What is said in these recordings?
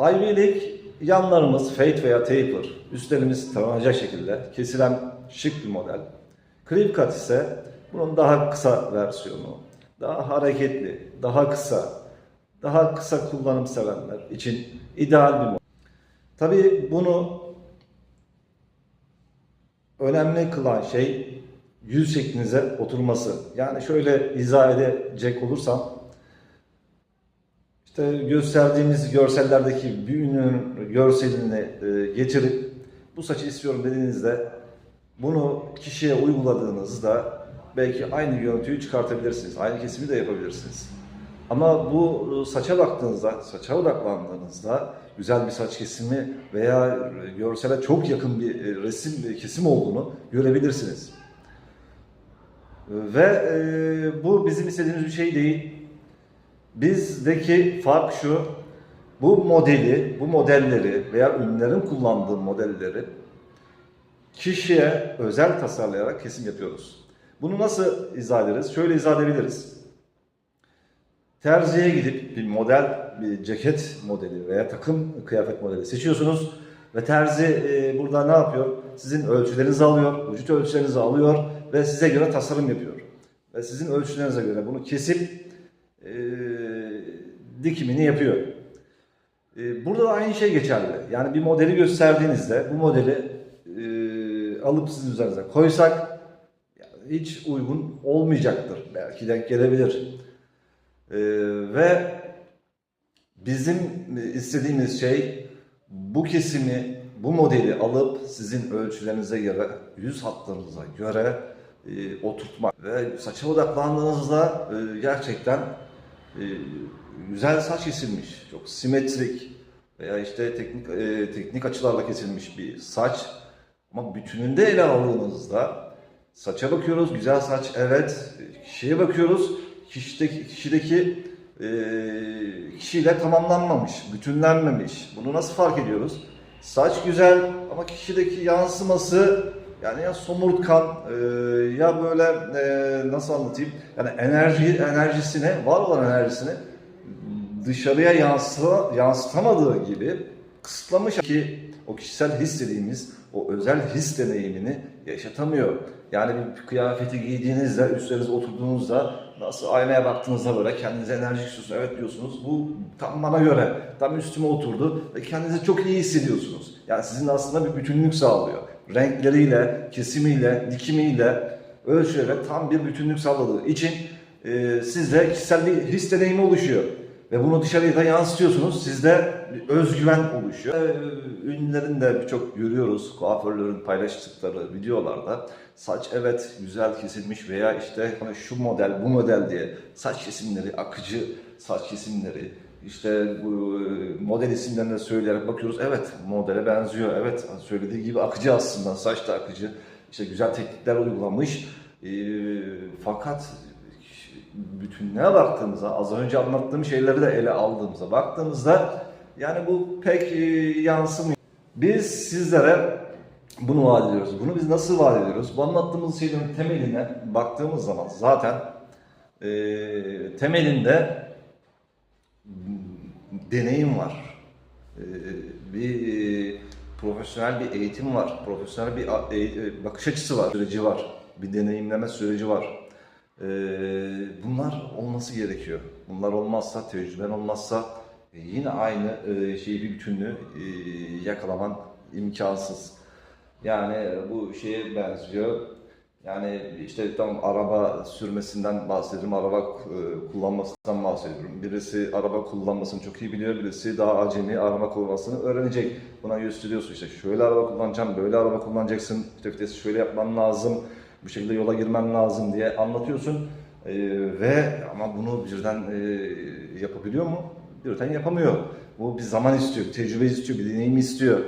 Ivy yanlarımız fade veya taper, üstlerimiz taranacak şekilde kesilen şık bir model. Clip cut ise bunun daha kısa versiyonu, daha hareketli, daha kısa, daha kısa kullanım sevenler için ideal bir model. Tabii bunu önemli kılan şey yüz şeklinize oturması. Yani şöyle izah edecek olursam işte gösterdiğimiz görsellerdeki bir ürünün görselini e, getirip bu saçı istiyorum dediğinizde bunu kişiye uyguladığınızda belki aynı görüntüyü çıkartabilirsiniz. Aynı kesimi de yapabilirsiniz. Ama bu e, saça baktığınızda, saça odaklandığınızda güzel bir saç kesimi veya görsele çok yakın bir e, resim kesim olduğunu görebilirsiniz. Ve e, bu bizim istediğimiz bir şey değil. Bizdeki fark şu, bu modeli, bu modelleri veya ünlülerin kullandığı modelleri kişiye özel tasarlayarak kesim yapıyoruz. Bunu nasıl izah ederiz? Şöyle izah edebiliriz. Terziye gidip bir model, bir ceket modeli veya takım kıyafet modeli seçiyorsunuz ve terzi e, burada ne yapıyor? Sizin ölçülerinizi alıyor, vücut ölçülerinizi alıyor ve size göre tasarım yapıyor. Ve sizin ölçülerinize göre bunu kesip e, dikimini yapıyor. E, burada da aynı şey geçerli. Yani bir modeli gösterdiğinizde bu modeli e, alıp sizin üzerinize koysak hiç uygun olmayacaktır. Belki denk gelebilir. E, ve bizim istediğimiz şey bu kesimi, bu modeli alıp sizin ölçülerinize göre, yüz hatlarınıza göre e, oturtmak ve saça odaklandığınızda e, gerçekten e, güzel saç kesilmiş, çok simetrik veya işte teknik e, teknik açılarla kesilmiş bir saç ama bütününde ele aldığınızda saça bakıyoruz, güzel saç evet, kişiye bakıyoruz, kişideki, kişideki e, kişiyle tamamlanmamış, bütünlenmemiş. Bunu nasıl fark ediyoruz? Saç güzel ama kişideki yansıması yani ya somurtkan e, ya böyle e, nasıl anlatayım? Yani enerji enerjisini, var olan enerjisini dışarıya yansıta, yansıtamadığı gibi kısıtlamış ki o kişisel his dediğimiz o özel his deneyimini yaşatamıyor. Yani bir kıyafeti giydiğinizde, üstlerinize oturduğunuzda nasıl aynaya baktığınızda böyle kendinize enerjik hissediyorsunuz. Evet diyorsunuz bu tam bana göre, tam üstüme oturdu ve kendinizi çok iyi hissediyorsunuz. Yani sizin aslında bir bütünlük sağlıyor. Renkleriyle, kesimiyle, dikimiyle, ölçüyle tam bir bütünlük sağladığı için e, sizde kişisel bir his deneyimi oluşuyor. Ve bunu dışarıya da yansıtıyorsunuz. Sizde özgüven oluşuyor. Ee, Ünlülerin de birçok görüyoruz. Kuaförlerin paylaştıkları videolarda. Saç evet güzel kesilmiş veya işte hani şu model bu model diye saç kesimleri, akıcı saç kesimleri, işte bu e, model isimlerini de söyleyerek bakıyoruz. Evet modele benziyor. Evet söylediği gibi akıcı aslında. Saç da akıcı. İşte güzel teknikler uygulamış. Ee, fakat bütünlüğe baktığımızda, az önce anlattığım şeyleri de ele aldığımızda baktığımızda yani bu pek e, yansımıyor. Biz sizlere bunu vaat ediyoruz. Bunu biz nasıl vaat ediyoruz? Bu anlattığımız şeylerin temeline baktığımız zaman zaten e, temelinde deneyim var. E, bir e, profesyonel bir eğitim var. Profesyonel bir e- e, bakış açısı var, süreci var. Bir deneyimleme süreci var. Ee, bunlar olması gerekiyor. Bunlar olmazsa, tecrüben olmazsa yine aynı şeyi bir bütünlüğü yakalaman imkansız. Yani bu şeye benziyor. Yani işte tam araba sürmesinden bahsediyorum, araba e, kullanmasından bahsediyorum. Birisi araba kullanmasını çok iyi biliyor, birisi daha acemi araba kullanmasını öğrenecek. Buna gösteriyorsun işte şöyle araba kullanacağım, böyle araba kullanacaksın, işte vitesi şöyle yapman lazım, bu şekilde yola girmen lazım diye anlatıyorsun. Ee, ve ama bunu birden e, yapabiliyor mu? Birden yapamıyor. Bu bir zaman istiyor, tecrübe istiyor, bir deneyim istiyor.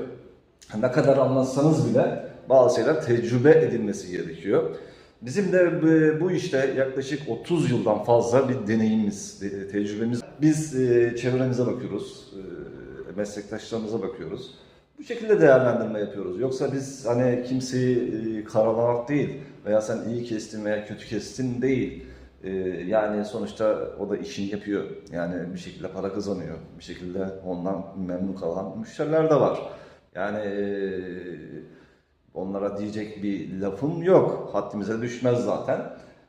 Ne kadar anlatsanız bile bazı şeyler tecrübe edilmesi gerekiyor. Bizim de bu- bu işte yaklaşık 30 yıldan fazla bir deneyimimiz, de- tecrübemiz. Biz e, çevremize bakıyoruz, e, meslektaşlarımıza bakıyoruz. Bu şekilde değerlendirme yapıyoruz. Yoksa biz hani kimseyi e, karalamak değil veya sen iyi kestin veya kötü kestin değil. Yani sonuçta o da işini yapıyor. Yani bir şekilde para kazanıyor. Bir şekilde ondan memnun kalan müşteriler de var. Yani onlara diyecek bir lafım yok. Haddimize düşmez zaten.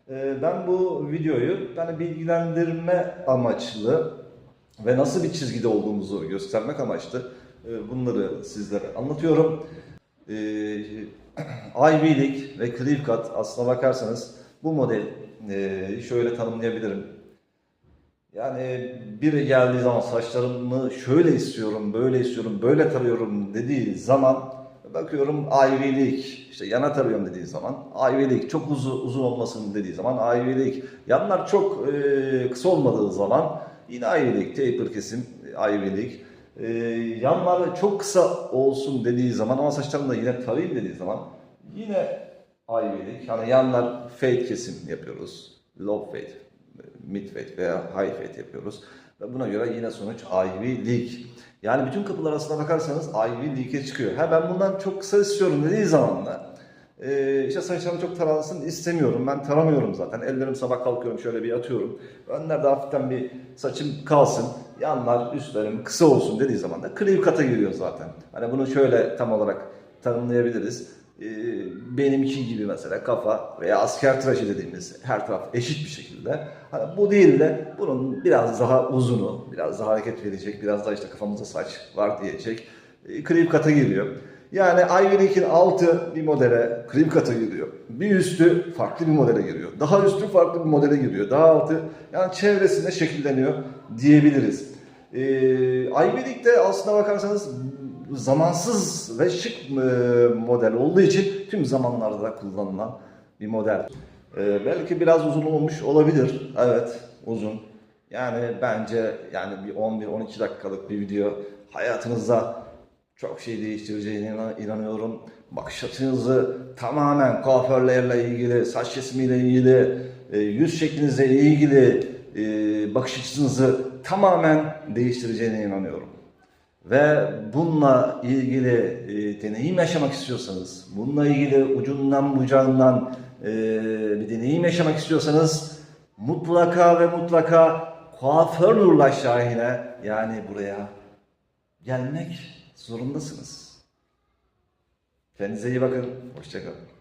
Ee, ben bu videoyu yani bilgilendirme amaçlı ve nasıl bir çizgide olduğumuzu göstermek amaçlı e, bunları sizlere anlatıyorum. Ee, Ivy League ve Clear Cut aslına bakarsanız bu model e, şöyle tanımlayabilirim. Yani biri geldiği zaman saçlarımı şöyle istiyorum, böyle istiyorum, böyle tarıyorum dediği zaman bakıyorum League, işte yana tarıyorum dediği zaman League, çok uzun, uzun olmasın dediği zaman League, yanlar çok e, kısa olmadığı zaman yine League, taper kesim Ivy League. E, yanlar çok kısa olsun dediği zaman ama saçlarımı da yine tarayayım dediği zaman yine League. Yani yanlar fade kesim yapıyoruz. Low fade, mid fade veya high fade yapıyoruz. Ve buna göre yine sonuç Ivy League. Yani bütün kapılar arasına bakarsanız Ivy League'e çıkıyor. Ha ben bundan çok kısa istiyorum dediği zaman da e, işte saçlarım çok taransın istemiyorum. Ben taramıyorum zaten. Ellerim sabah kalkıyorum şöyle bir atıyorum. Önlerde hafiften bir saçım kalsın. Yanlar üstlerim kısa olsun dediği zaman da clear cut'a giriyor zaten. Hani bunu şöyle tam olarak tanımlayabiliriz. Ee, benimki gibi mesela kafa veya asker tıraşı dediğimiz her taraf eşit bir şekilde. Hani bu değil de bunun biraz daha uzunu, biraz daha hareket verecek, biraz daha işte kafamıza saç var diyecek. E, cream cut'a giriyor. Yani League'in altı bir modele cream cut'a giriyor. Bir üstü farklı bir modele giriyor. Daha üstü farklı bir modele giriyor. Daha altı yani çevresinde şekilleniyor diyebiliriz. Ee, League'de aslına bakarsanız zamansız ve şık e, model olduğu için tüm zamanlarda da kullanılan bir model. Ee, belki biraz uzun olmuş olabilir. Evet, uzun. Yani bence yani bir 11-12 dakikalık bir video hayatınızda çok şey değiştireceğine inan- inanıyorum. Bakış açınızı tamamen kuaförlerle ilgili, saç kesimiyle ilgili, e, yüz şeklinizle ilgili e, bakış açınızı tamamen değiştireceğine inanıyorum ve bununla ilgili e, deneyim yaşamak istiyorsanız, bununla ilgili ucundan bucağından e, bir deneyim yaşamak istiyorsanız mutlaka ve mutlaka kuaför Nurullah Şahin'e yani buraya gelmek zorundasınız. Kendinize iyi bakın. Hoşçakalın.